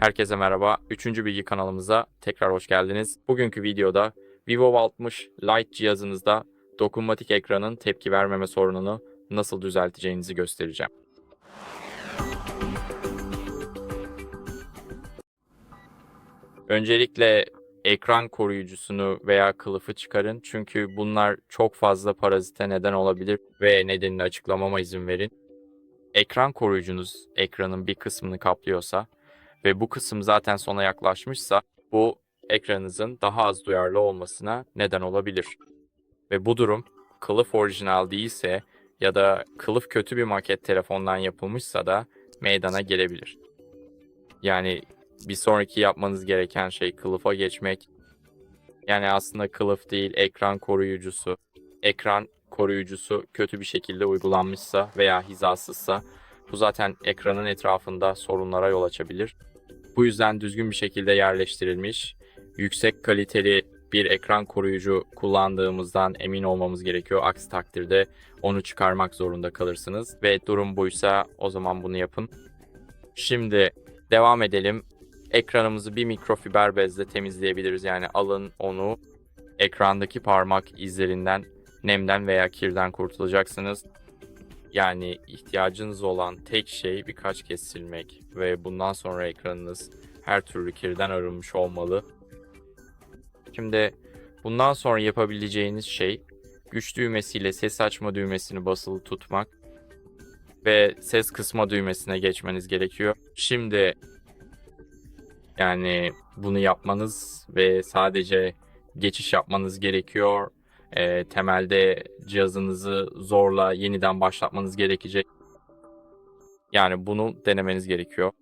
Herkese merhaba. Üçüncü bilgi kanalımıza tekrar hoş geldiniz. Bugünkü videoda Vivo 60 Lite cihazınızda dokunmatik ekranın tepki vermeme sorununu nasıl düzelteceğinizi göstereceğim. Öncelikle ekran koruyucusunu veya kılıfı çıkarın. Çünkü bunlar çok fazla parazite neden olabilir ve nedenini açıklamama izin verin. Ekran koruyucunuz ekranın bir kısmını kaplıyorsa ve bu kısım zaten sona yaklaşmışsa bu ekranınızın daha az duyarlı olmasına neden olabilir. Ve bu durum kılıf orijinal değilse ya da kılıf kötü bir maket telefondan yapılmışsa da meydana gelebilir. Yani bir sonraki yapmanız gereken şey kılıfa geçmek. Yani aslında kılıf değil, ekran koruyucusu. Ekran koruyucusu kötü bir şekilde uygulanmışsa veya hizasızsa bu zaten ekranın etrafında sorunlara yol açabilir. Bu yüzden düzgün bir şekilde yerleştirilmiş, yüksek kaliteli bir ekran koruyucu kullandığımızdan emin olmamız gerekiyor. Aksi takdirde onu çıkarmak zorunda kalırsınız ve durum buysa o zaman bunu yapın. Şimdi devam edelim. Ekranımızı bir mikrofiber bezle temizleyebiliriz. Yani alın onu ekrandaki parmak izlerinden, nemden veya kirden kurtulacaksınız. Yani ihtiyacınız olan tek şey birkaç kez silmek ve bundan sonra ekranınız her türlü kirden arınmış olmalı. Şimdi bundan sonra yapabileceğiniz şey güç düğmesiyle ses açma düğmesini basılı tutmak ve ses kısma düğmesine geçmeniz gerekiyor. Şimdi yani bunu yapmanız ve sadece geçiş yapmanız gerekiyor. Ee, temelde cihazınızı zorla yeniden başlatmanız gerekecek. Yani bunu denemeniz gerekiyor.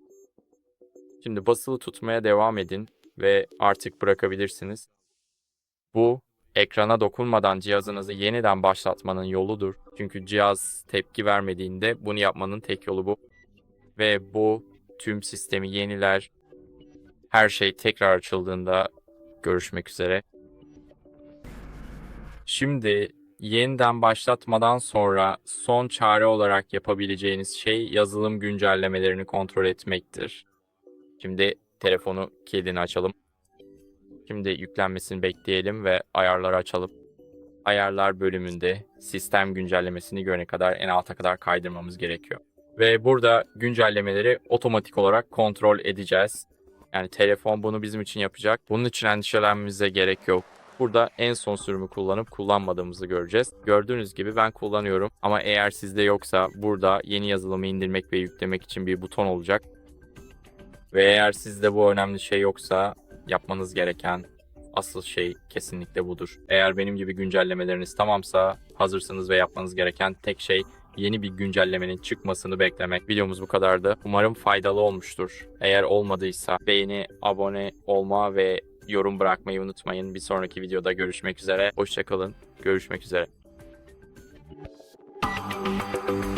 Şimdi basılı tutmaya devam edin ve artık bırakabilirsiniz. Bu ekrana dokunmadan cihazınızı yeniden başlatmanın yoludur. Çünkü cihaz tepki vermediğinde bunu yapmanın tek yolu bu. Ve bu tüm sistemi yeniler. Her şey tekrar açıldığında görüşmek üzere. Şimdi yeniden başlatmadan sonra son çare olarak yapabileceğiniz şey yazılım güncellemelerini kontrol etmektir. Şimdi telefonu kilidini açalım. Şimdi yüklenmesini bekleyelim ve ayarları açalım. Ayarlar bölümünde sistem güncellemesini görene kadar en alta kadar kaydırmamız gerekiyor. Ve burada güncellemeleri otomatik olarak kontrol edeceğiz. Yani telefon bunu bizim için yapacak. Bunun için endişelenmemize gerek yok. Burada en son sürümü kullanıp kullanmadığımızı göreceğiz. Gördüğünüz gibi ben kullanıyorum ama eğer sizde yoksa burada yeni yazılımı indirmek ve yüklemek için bir buton olacak. Ve eğer sizde bu önemli şey yoksa yapmanız gereken asıl şey kesinlikle budur. Eğer benim gibi güncellemeleriniz tamamsa hazırsınız ve yapmanız gereken tek şey yeni bir güncellemenin çıkmasını beklemek. Videomuz bu kadardı. Umarım faydalı olmuştur. Eğer olmadıysa beğeni, abone olma ve yorum bırakmayı unutmayın. Bir sonraki videoda görüşmek üzere. Hoşçakalın. Görüşmek üzere. Thank you.